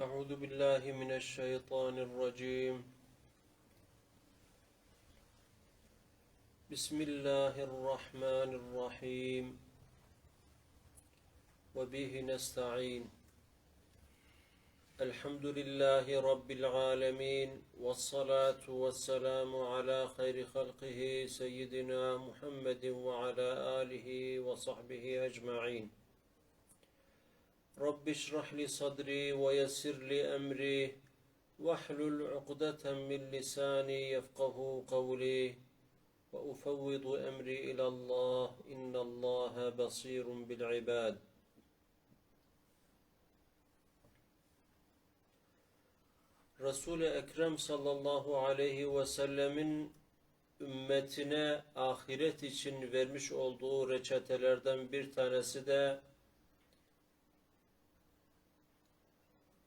أعوذ بالله من الشيطان الرجيم. بسم الله الرحمن الرحيم. وبه نستعين. الحمد لله رب العالمين والصلاة والسلام على خير خلقه سيدنا محمد وعلى آله وصحبه أجمعين. رب اشرح لي صدري ويسر لي أمري واحلل عقدة من لساني يفقه قولي وأفوض أمري إلى الله إن الله بصير بالعباد Resul-i Ekrem sallallahu aleyhi ve sellemin ümmetine ahiret için vermiş olduğu reçetelerden bir tanesi de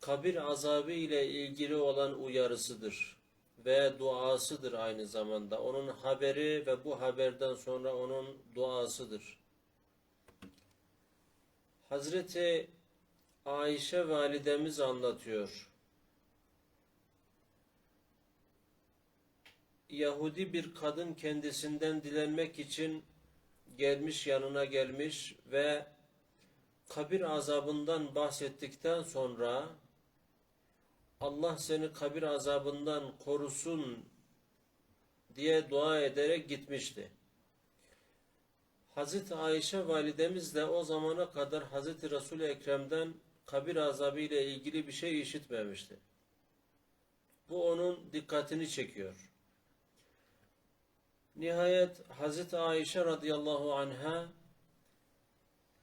kabir azabı ile ilgili olan uyarısıdır ve duasıdır aynı zamanda. Onun haberi ve bu haberden sonra onun duasıdır. Hazreti Ayşe validemiz anlatıyor. Yahudi bir kadın kendisinden dilenmek için gelmiş yanına gelmiş ve kabir azabından bahsettikten sonra Allah seni kabir azabından korusun diye dua ederek gitmişti. Hazreti Ayşe validemiz de o zamana kadar Hazreti Resul-i Ekrem'den kabir azabı ile ilgili bir şey işitmemişti. Bu onun dikkatini çekiyor. Nihayet Hazreti Ayşe radıyallahu anha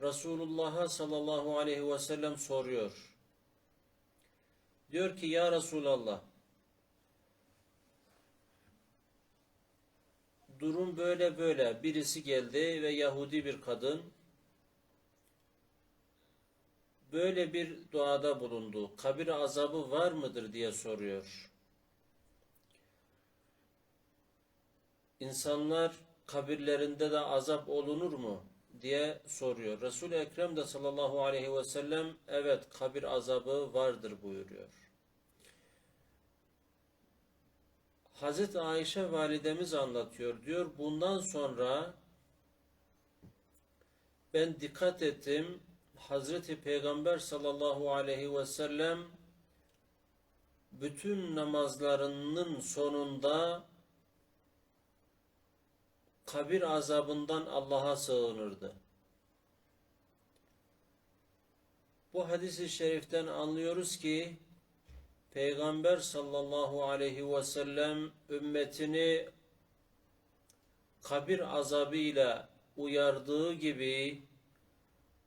Resulullah'a sallallahu aleyhi ve sellem soruyor. Diyor ki ya Resulallah durum böyle böyle birisi geldi ve Yahudi bir kadın böyle bir duada bulundu. Kabir azabı var mıdır diye soruyor. İnsanlar kabirlerinde de azap olunur mu diye soruyor. Resul-i Ekrem de sallallahu aleyhi ve sellem evet kabir azabı vardır buyuruyor. Hazreti Ayşe validemiz anlatıyor. Diyor bundan sonra ben dikkat ettim. Hazreti Peygamber sallallahu aleyhi ve sellem bütün namazlarının sonunda kabir azabından Allah'a sığınırdı. Bu hadisi şeriften anlıyoruz ki Peygamber sallallahu aleyhi ve sellem ümmetini kabir azabıyla uyardığı gibi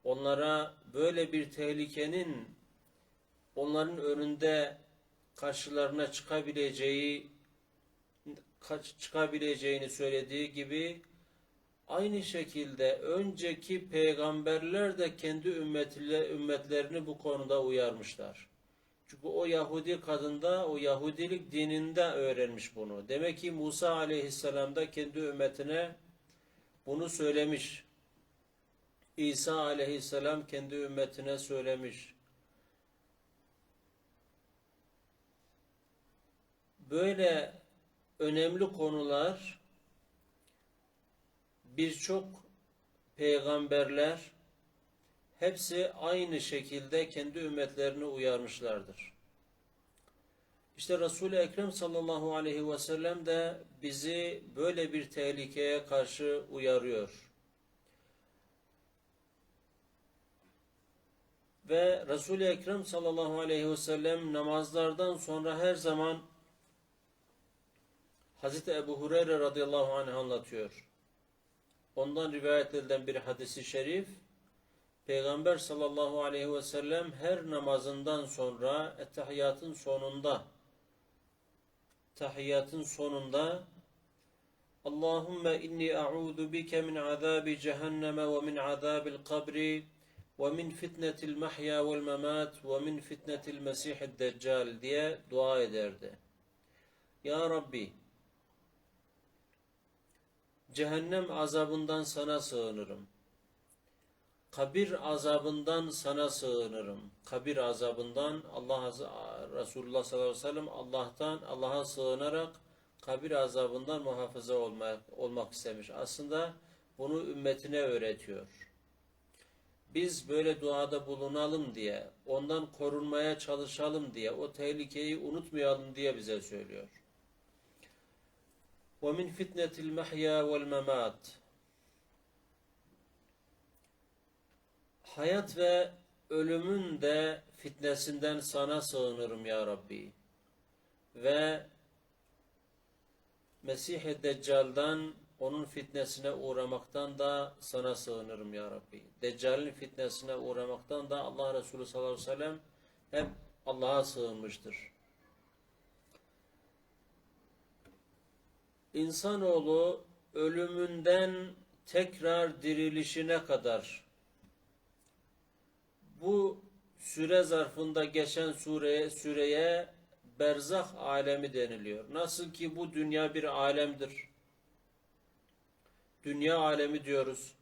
onlara böyle bir tehlikenin onların önünde karşılarına çıkabileceği çıkabileceğini söylediği gibi aynı şekilde önceki peygamberler de kendi ümmetiyle, ümmetlerini bu konuda uyarmışlar. Çünkü o Yahudi kadında o Yahudilik dininde öğrenmiş bunu. Demek ki Musa aleyhisselam da kendi ümmetine bunu söylemiş. İsa aleyhisselam kendi ümmetine söylemiş. Böyle önemli konular birçok peygamberler hepsi aynı şekilde kendi ümmetlerini uyarmışlardır. İşte Resul-i Ekrem sallallahu aleyhi ve sellem de bizi böyle bir tehlikeye karşı uyarıyor. Ve Resul-i Ekrem sallallahu aleyhi ve sellem namazlardan sonra her zaman Hazreti Ebu Hureyre radıyallahu anh anlatıyor. Ondan rivayet edilen bir hadisi şerif, Peygamber sallallahu aleyhi ve sellem her namazından sonra ettehiyyatın sonunda tahiyyatın sonunda Allahümme inni a'udhu bike min azabi cehenneme ve min azabil kabri ve min fitnetil mahya vel memat ve min fitnetil mesihid deccal diye dua ederdi. Ya Rabbi cehennem azabından sana sığınırım. kabir azabından sana sığınırım. Kabir azabından Allah Resulullah sallallahu aleyhi ve sellem Allah'tan Allah'a sığınarak kabir azabından muhafaza olmak olmak istemiş. Aslında bunu ümmetine öğretiyor. Biz böyle duada bulunalım diye, ondan korunmaya çalışalım diye, o tehlikeyi unutmayalım diye bize söylüyor. وَمِنْ فِتْنَةِ الْمَحْيَا وَالْمَمَاتِ Hayat ve ölümün de fitnesinden sana sığınırım ya Rabbi. Ve Mesih-i Deccal'dan onun fitnesine uğramaktan da sana sığınırım ya Rabbi. Deccal'in fitnesine uğramaktan da Allah Resulü sallallahu aleyhi ve sellem hep Allah'a sığınmıştır. İnsanoğlu ölümünden tekrar dirilişine kadar bu süre zarfında geçen süreye, süreye berzah alemi deniliyor. Nasıl ki bu dünya bir alemdir. Dünya alemi diyoruz.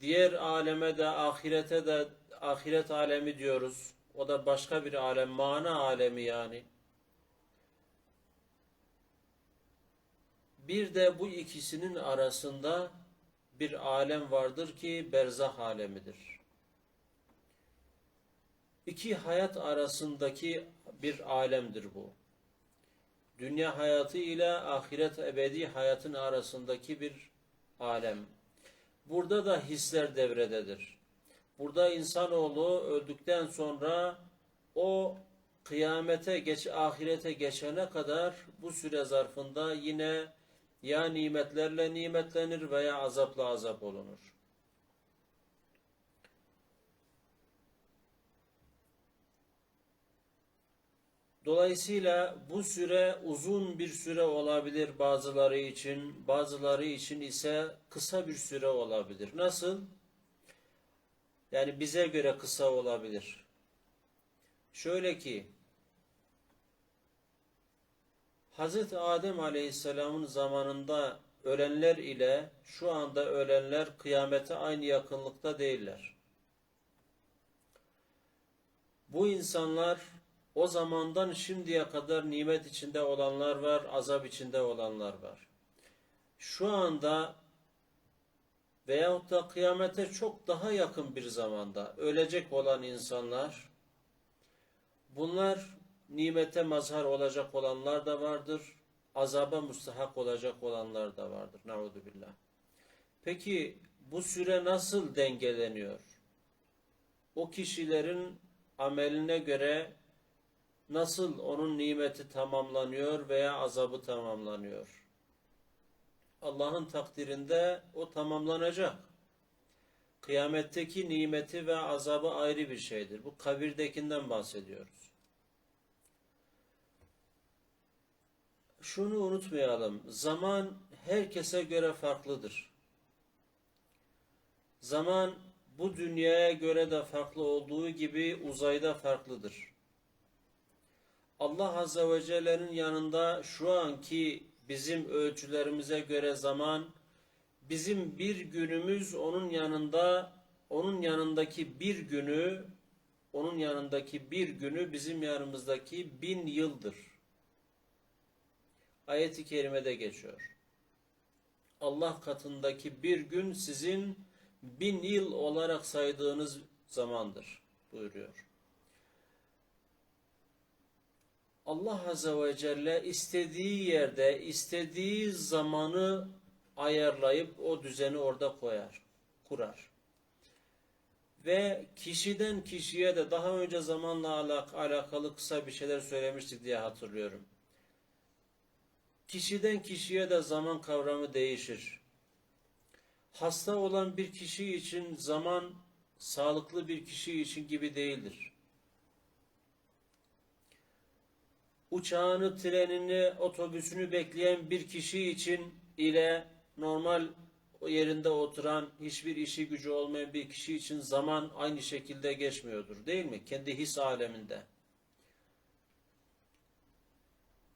Diğer aleme de ahirete de ahiret alemi diyoruz. O da başka bir alem, mana alemi yani. Bir de bu ikisinin arasında bir alem vardır ki berzah alemidir. İki hayat arasındaki bir alemdir bu. Dünya hayatı ile ahiret ebedi hayatın arasındaki bir alem. Burada da hisler devrededir. Burada insanoğlu öldükten sonra o kıyamete geç ahirete geçene kadar bu süre zarfında yine ya nimetlerle nimetlenir veya azapla azap olunur. Dolayısıyla bu süre uzun bir süre olabilir bazıları için, bazıları için ise kısa bir süre olabilir. Nasıl? Yani bize göre kısa olabilir. Şöyle ki, Hz. Adem Aleyhisselam'ın zamanında ölenler ile şu anda ölenler kıyamete aynı yakınlıkta değiller. Bu insanlar o zamandan şimdiye kadar nimet içinde olanlar var, azap içinde olanlar var. Şu anda veyahut da kıyamete çok daha yakın bir zamanda ölecek olan insanlar, bunlar nimete mazhar olacak olanlar da vardır, azaba müstahak olacak olanlar da vardır. Nauzu billah. Peki bu süre nasıl dengeleniyor? O kişilerin ameline göre nasıl onun nimeti tamamlanıyor veya azabı tamamlanıyor? Allah'ın takdirinde o tamamlanacak. Kıyametteki nimeti ve azabı ayrı bir şeydir. Bu kabirdekinden bahsediyoruz. Şunu unutmayalım. Zaman herkese göre farklıdır. Zaman bu dünyaya göre de farklı olduğu gibi uzayda farklıdır. Allah Azze ve Celle'nin yanında şu anki bizim ölçülerimize göre zaman bizim bir günümüz onun yanında onun yanındaki bir günü onun yanındaki bir günü bizim yanımızdaki bin yıldır. Ayet-i kerimede geçiyor. Allah katındaki bir gün sizin bin yıl olarak saydığınız zamandır buyuruyor. Allah Azze ve Celle istediği yerde, istediği zamanı ayarlayıp o düzeni orada koyar, kurar. Ve kişiden kişiye de daha önce zamanla alak alakalı kısa bir şeyler söylemiştik diye hatırlıyorum. Kişiden kişiye de zaman kavramı değişir. Hasta olan bir kişi için zaman sağlıklı bir kişi için gibi değildir. uçağını, trenini, otobüsünü bekleyen bir kişi için ile normal yerinde oturan, hiçbir işi gücü olmayan bir kişi için zaman aynı şekilde geçmiyordur değil mi? Kendi his aleminde.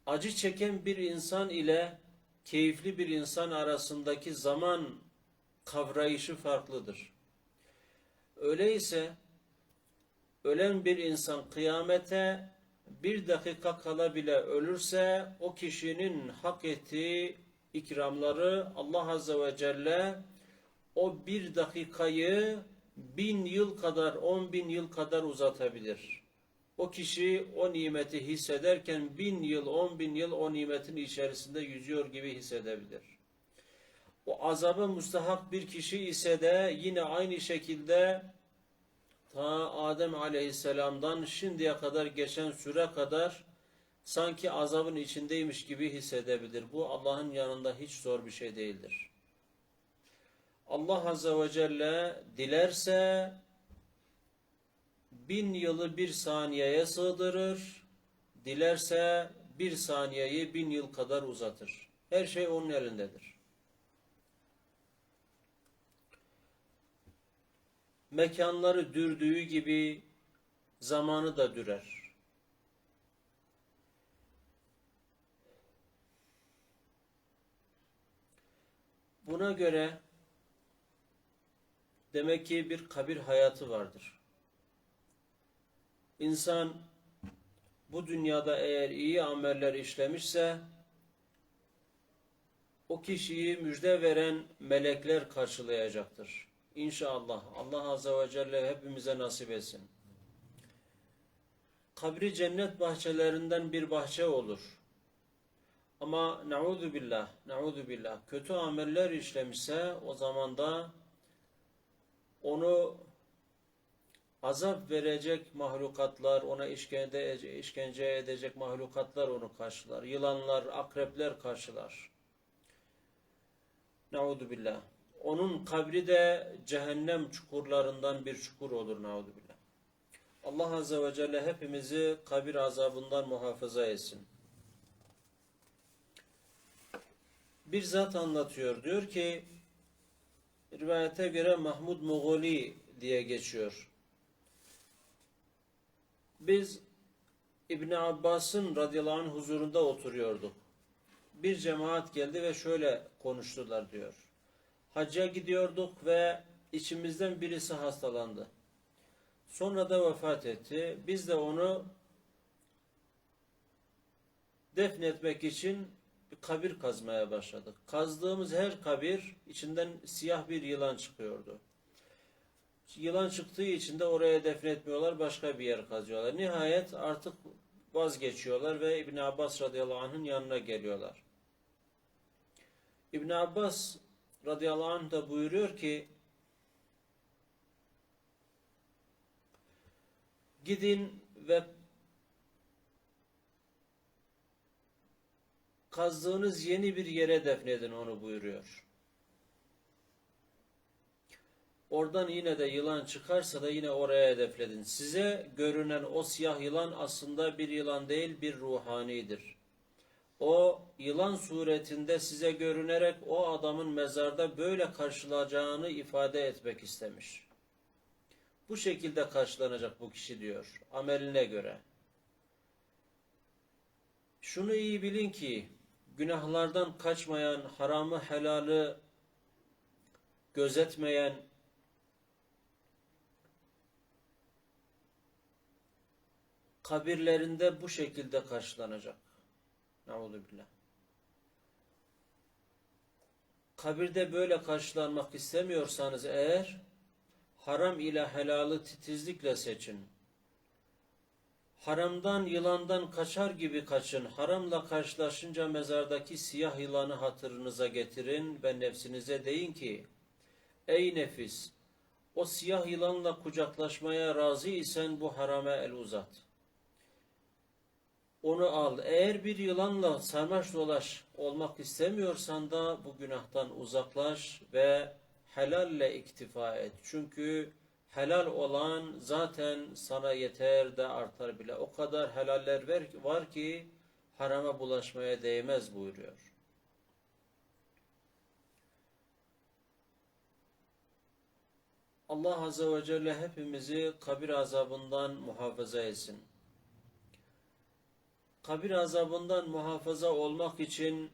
Acı çeken bir insan ile keyifli bir insan arasındaki zaman kavrayışı farklıdır. Öyleyse ölen bir insan kıyamete bir dakika kala bile ölürse o kişinin hak ettiği ikramları Allah Azze ve Celle o bir dakikayı bin yıl kadar, on bin yıl kadar uzatabilir. O kişi o nimeti hissederken bin yıl, on bin yıl o nimetin içerisinde yüzüyor gibi hissedebilir. O azabı müstahak bir kişi ise de yine aynı şekilde ta Adem aleyhisselamdan şimdiye kadar geçen süre kadar sanki azabın içindeymiş gibi hissedebilir. Bu Allah'ın yanında hiç zor bir şey değildir. Allah Azze ve Celle dilerse bin yılı bir saniyeye sığdırır, dilerse bir saniyeyi bin yıl kadar uzatır. Her şey onun elindedir. Mekanları dürdüğü gibi zamanı da dürer. Buna göre demek ki bir kabir hayatı vardır. İnsan bu dünyada eğer iyi ameller işlemişse o kişiyi müjde veren melekler karşılayacaktır. İnşallah Allah Azze ve Celle hepimize nasip etsin. Kabri cennet bahçelerinden bir bahçe olur. Ama nauzu billah, nauzu billah kötü ameller işlemişse o zaman da onu azap verecek mahlukatlar, ona işkence, işkence edecek mahlukatlar onu karşılar. Yılanlar, akrepler karşılar. Nauzu billah. Onun kabri de cehennem çukurlarından bir çukur olur. Nauzu billah. Allah Azze ve Celle hepimizi kabir azabından muhafaza etsin. Bir zat anlatıyor. Diyor ki rivayete göre Mahmud Mughali diye geçiyor. Biz İbn Abbas'ın radıyallahu anh huzurunda oturuyorduk. Bir cemaat geldi ve şöyle konuştular diyor. Hacca gidiyorduk ve içimizden birisi hastalandı. Sonra da vefat etti. Biz de onu defnetmek için bir kabir kazmaya başladık. Kazdığımız her kabir içinden siyah bir yılan çıkıyordu. Yılan çıktığı için de oraya defnetmiyorlar, başka bir yer kazıyorlar. Nihayet artık vazgeçiyorlar ve İbn Abbas radıyallahu anh'ın yanına geliyorlar. İbn Abbas radıyallahu anh da buyuruyor ki gidin ve kazdığınız yeni bir yere defnedin onu buyuruyor. Oradan yine de yılan çıkarsa da yine oraya hedefledin. Size görünen o siyah yılan aslında bir yılan değil bir ruhanidir. O yılan suretinde size görünerek o adamın mezarda böyle karşılayacağını ifade etmek istemiş. Bu şekilde karşılanacak bu kişi diyor ameline göre. Şunu iyi bilin ki günahlardan kaçmayan, haramı helali gözetmeyen, kabirlerinde bu şekilde karşılanacak. Nauzubillah. Kabirde böyle karşılanmak istemiyorsanız eğer haram ile helalı titizlikle seçin. Haramdan, yılandan kaçar gibi kaçın. Haramla karşılaşınca mezardaki siyah yılanı hatırınıza getirin ve nefsinize deyin ki, Ey nefis! O siyah yılanla kucaklaşmaya razı isen bu harame el uzat. Onu al. Eğer bir yılanla sarmaş dolaş olmak istemiyorsan da bu günahtan uzaklaş ve helalle iktifa et. Çünkü helal olan zaten sana yeter de artar bile. O kadar helaller var ki harama bulaşmaya değmez buyuruyor. Allah Azze ve Celle hepimizi kabir azabından muhafaza etsin. Kabir azabından muhafaza olmak için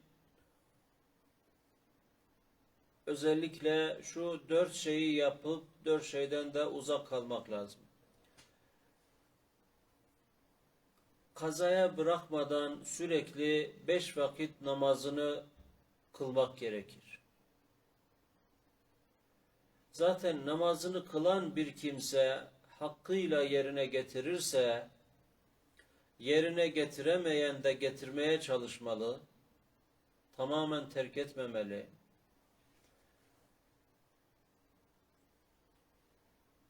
özellikle şu dört şeyi yapıp dört şeyden de uzak kalmak lazım. Kazaya bırakmadan sürekli beş vakit namazını kılmak gerekir. Zaten namazını kılan bir kimse hakkıyla yerine getirirse yerine getiremeyen de getirmeye çalışmalı. Tamamen terk etmemeli.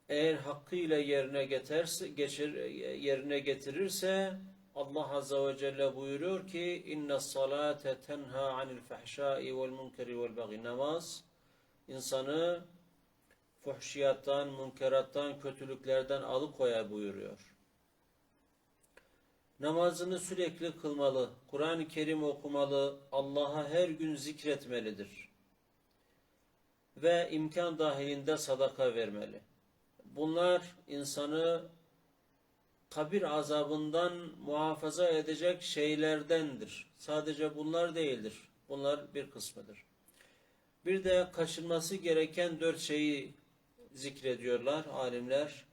Eğer hakkıyla yerine getirse, geçir, yerine getirirse Allah Azze ve Celle buyuruyor ki inna salate tenha anil fahşai vel munkeri vel bagi namaz insanı fuhşiyattan, münkerattan, kötülüklerden alıkoyar buyuruyor. Namazını sürekli kılmalı, Kur'an-ı Kerim okumalı, Allah'a her gün zikretmelidir. Ve imkan dahilinde sadaka vermeli. Bunlar insanı kabir azabından muhafaza edecek şeylerdendir. Sadece bunlar değildir. Bunlar bir kısmıdır. Bir de kaçınması gereken dört şeyi zikrediyorlar alimler.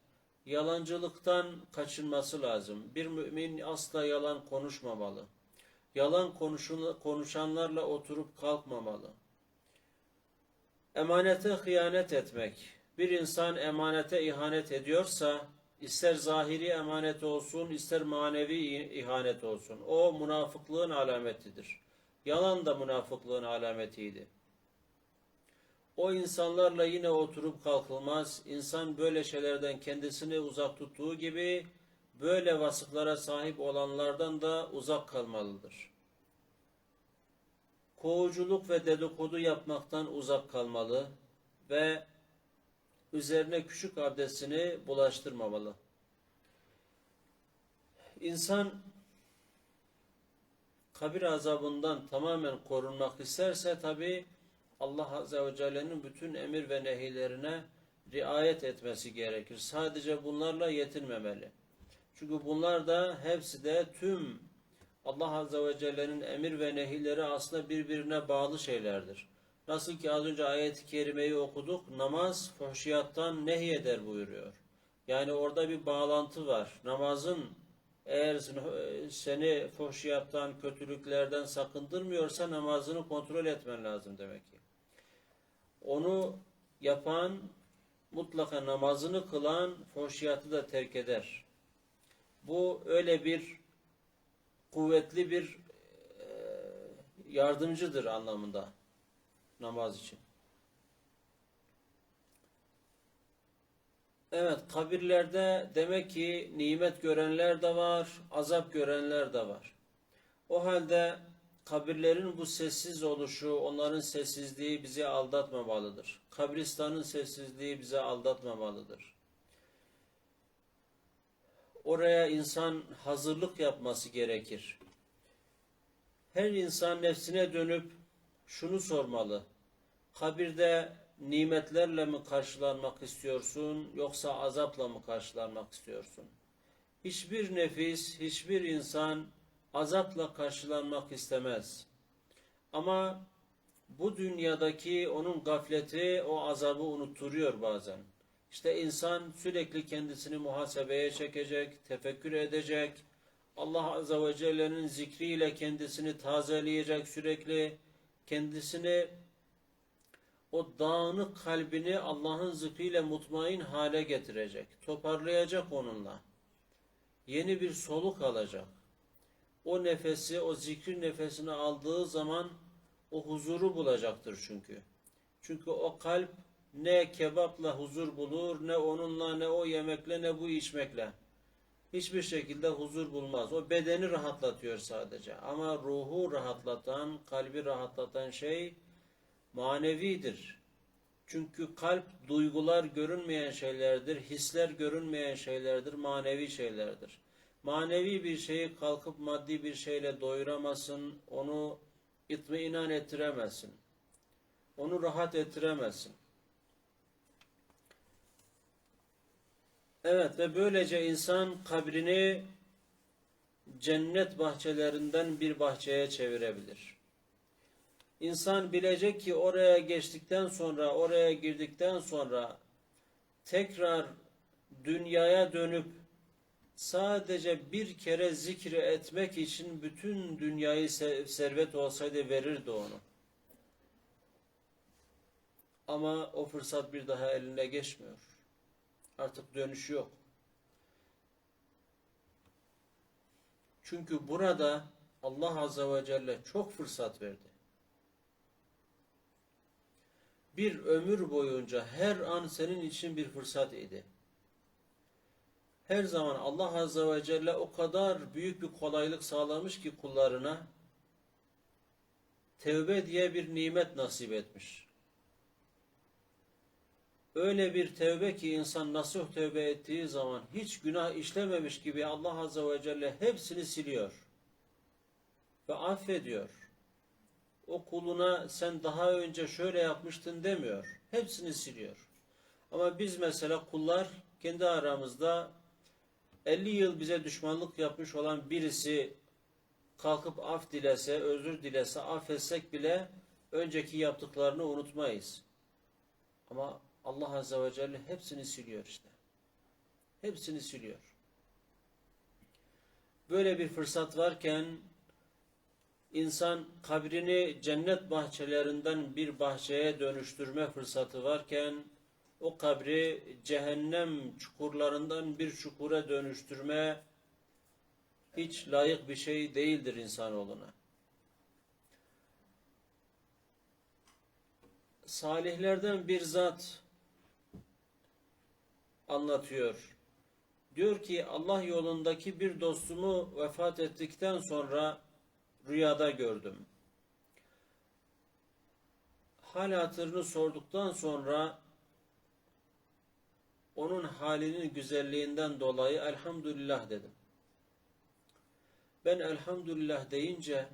Yalancılıktan kaçınması lazım. Bir mümin asla yalan konuşmamalı. Yalan konuşanlarla oturup kalkmamalı. Emanete hıyanet etmek. Bir insan emanete ihanet ediyorsa, ister zahiri emanet olsun, ister manevi ihanet olsun. O münafıklığın alametidir. Yalan da münafıklığın alametiydi. O insanlarla yine oturup kalkılmaz. İnsan böyle şeylerden kendisini uzak tuttuğu gibi böyle vasıflara sahip olanlardan da uzak kalmalıdır. Kovuculuk ve dedikodu yapmaktan uzak kalmalı ve üzerine küçük abdestini bulaştırmamalı. İnsan kabir azabından tamamen korunmak isterse tabi Allah Azze ve Celle'nin bütün emir ve nehilerine riayet etmesi gerekir. Sadece bunlarla yetinmemeli. Çünkü bunlar da hepsi de tüm Allah Azze ve Celle'nin emir ve nehileri aslında birbirine bağlı şeylerdir. Nasıl ki az önce ayet-i kerimeyi okuduk, namaz fuhşiyattan nehyeder buyuruyor. Yani orada bir bağlantı var. Namazın eğer seni fuhşiyattan, kötülüklerden sakındırmıyorsa namazını kontrol etmen lazım demek ki. Onu yapan mutlaka namazını kılan fuhşiyatı da terk eder. Bu öyle bir kuvvetli bir e, yardımcıdır anlamında namaz için. Evet, kabirlerde demek ki nimet görenler de var, azap görenler de var. O halde kabirlerin bu sessiz oluşu, onların sessizliği bizi aldatmamalıdır. Kabristanın sessizliği bize aldatmamalıdır. Oraya insan hazırlık yapması gerekir. Her insan nefsine dönüp şunu sormalı. Kabirde nimetlerle mi karşılanmak istiyorsun yoksa azapla mı karşılanmak istiyorsun? Hiçbir nefis, hiçbir insan azapla karşılanmak istemez. Ama bu dünyadaki onun gafleti o azabı unutturuyor bazen. İşte insan sürekli kendisini muhasebeye çekecek, tefekkür edecek, Allah Azze ve Celle'nin zikriyle kendisini tazeleyecek sürekli, kendisini o dağınık kalbini Allah'ın zikriyle mutmain hale getirecek, toparlayacak onunla. Yeni bir soluk alacak. O nefesi, o zikrin nefesini aldığı zaman o huzuru bulacaktır çünkü. Çünkü o kalp ne kebapla huzur bulur, ne onunla, ne o yemekle, ne bu içmekle. Hiçbir şekilde huzur bulmaz. O bedeni rahatlatıyor sadece. Ama ruhu rahatlatan, kalbi rahatlatan şey manevidir. Çünkü kalp duygular görünmeyen şeylerdir, hisler görünmeyen şeylerdir, manevi şeylerdir. Manevi bir şeyi kalkıp maddi bir şeyle doyuramazsın, onu itmiinan ettiremezsin. Onu rahat ettiremezsin. Evet ve böylece insan kabrini cennet bahçelerinden bir bahçeye çevirebilir. İnsan bilecek ki oraya geçtikten sonra, oraya girdikten sonra tekrar dünyaya dönüp sadece bir kere zikri etmek için bütün dünyayı se- servet olsaydı verirdi onu. Ama o fırsat bir daha eline geçmiyor. Artık dönüş yok. Çünkü burada Allah Azze ve Celle çok fırsat verdi. Bir ömür boyunca her an senin için bir fırsat idi. Her zaman Allah Azze ve Celle o kadar büyük bir kolaylık sağlamış ki kullarına tevbe diye bir nimet nasip etmiş. Öyle bir tevbe ki insan nasuh tevbe ettiği zaman hiç günah işlememiş gibi Allah Azze ve Celle hepsini siliyor ve affediyor. O kuluna sen daha önce şöyle yapmıştın demiyor. Hepsini siliyor. Ama biz mesela kullar kendi aramızda 50 yıl bize düşmanlık yapmış olan birisi kalkıp af dilese, özür dilese, affetsek bile önceki yaptıklarını unutmayız. Ama Allah Azze ve Celle hepsini siliyor işte. Hepsini siliyor. Böyle bir fırsat varken insan kabrini cennet bahçelerinden bir bahçeye dönüştürme fırsatı varken o kabri cehennem çukurlarından bir çukura dönüştürme hiç layık bir şey değildir insanoğluna. Salihlerden bir zat anlatıyor. Diyor ki Allah yolundaki bir dostumu vefat ettikten sonra rüyada gördüm. Hal hatırını sorduktan sonra onun halinin güzelliğinden dolayı elhamdülillah dedim. Ben elhamdülillah deyince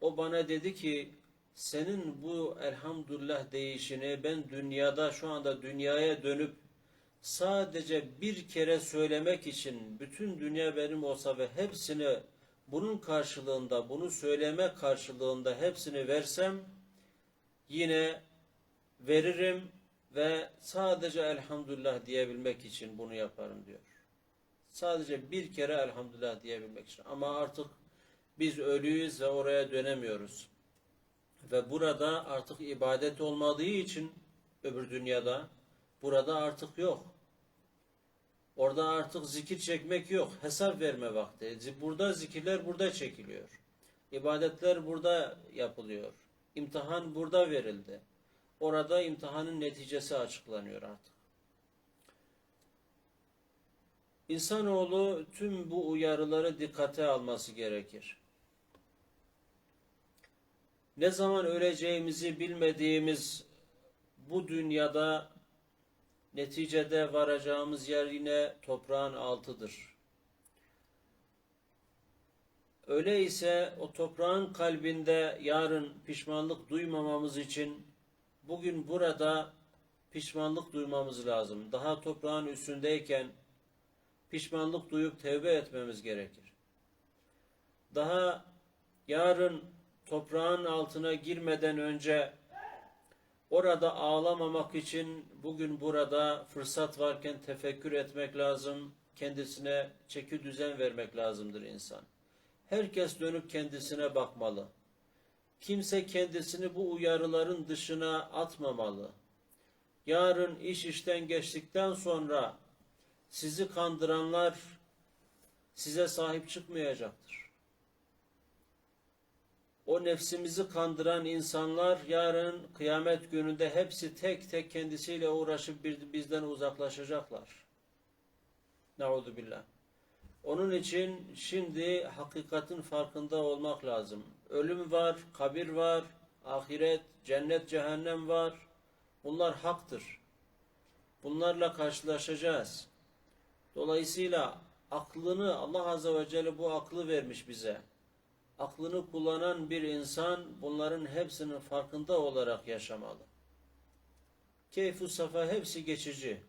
o bana dedi ki senin bu elhamdülillah deyişini ben dünyada şu anda dünyaya dönüp sadece bir kere söylemek için bütün dünya benim olsa ve hepsini bunun karşılığında bunu söyleme karşılığında hepsini versem yine veririm ve sadece elhamdülillah diyebilmek için bunu yaparım diyor. Sadece bir kere elhamdülillah diyebilmek için. Ama artık biz ölüyüz ve oraya dönemiyoruz. Ve burada artık ibadet olmadığı için öbür dünyada burada artık yok. Orada artık zikir çekmek yok. Hesap verme vakti. Burada zikirler burada çekiliyor. İbadetler burada yapılıyor. İmtihan burada verildi. Orada imtihanın neticesi açıklanıyor artık. İnsanoğlu tüm bu uyarıları dikkate alması gerekir. Ne zaman öleceğimizi bilmediğimiz bu dünyada neticede varacağımız yer yine toprağın altıdır. Öyleyse o toprağın kalbinde yarın pişmanlık duymamamız için bugün burada pişmanlık duymamız lazım. Daha toprağın üstündeyken pişmanlık duyup tevbe etmemiz gerekir. Daha yarın toprağın altına girmeden önce orada ağlamamak için bugün burada fırsat varken tefekkür etmek lazım. Kendisine çeki düzen vermek lazımdır insan. Herkes dönüp kendisine bakmalı. Kimse kendisini bu uyarıların dışına atmamalı. Yarın iş işten geçtikten sonra sizi kandıranlar size sahip çıkmayacaktır. O nefsimizi kandıran insanlar yarın kıyamet gününde hepsi tek tek kendisiyle uğraşıp bizden uzaklaşacaklar. Nauzu billah. Onun için şimdi hakikatin farkında olmak lazım. Ölüm var, kabir var, ahiret, cennet, cehennem var. Bunlar haktır. Bunlarla karşılaşacağız. Dolayısıyla aklını Allah Azze ve Celle bu aklı vermiş bize. Aklını kullanan bir insan bunların hepsinin farkında olarak yaşamalı. Keyfu safa hepsi geçici.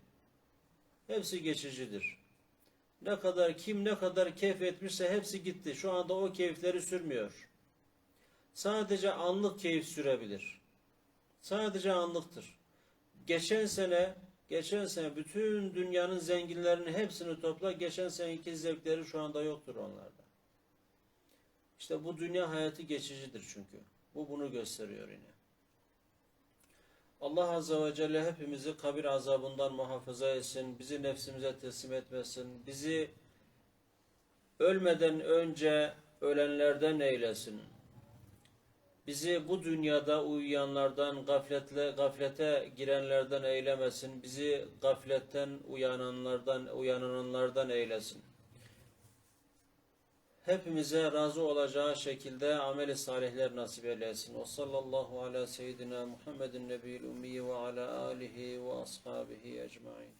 Hepsi geçicidir. Ne kadar kim ne kadar keyif etmişse hepsi gitti. Şu anda o keyifleri sürmüyor. Sadece anlık keyif sürebilir. Sadece anlıktır. Geçen sene geçen sene bütün dünyanın zenginlerinin hepsini topla. Geçen seneki zevkleri şu anda yoktur onlarda. İşte bu dünya hayatı geçicidir çünkü. Bu bunu gösteriyor yine. Allah Azze ve Celle hepimizi kabir azabından muhafaza etsin. Bizi nefsimize teslim etmesin. Bizi ölmeden önce ölenlerden eylesin. Bizi bu dünyada uyuyanlardan, gafletle gaflete girenlerden eylemesin. Bizi gafletten uyananlardan, uyananlardan eylesin. Hepimize razı olacağı şekilde ameli salihler nasip eylesin. Ve sallallahu ala seyyidina Muhammedin nebiyil ummiyi ve ala alihi ve ashabihi ecmain.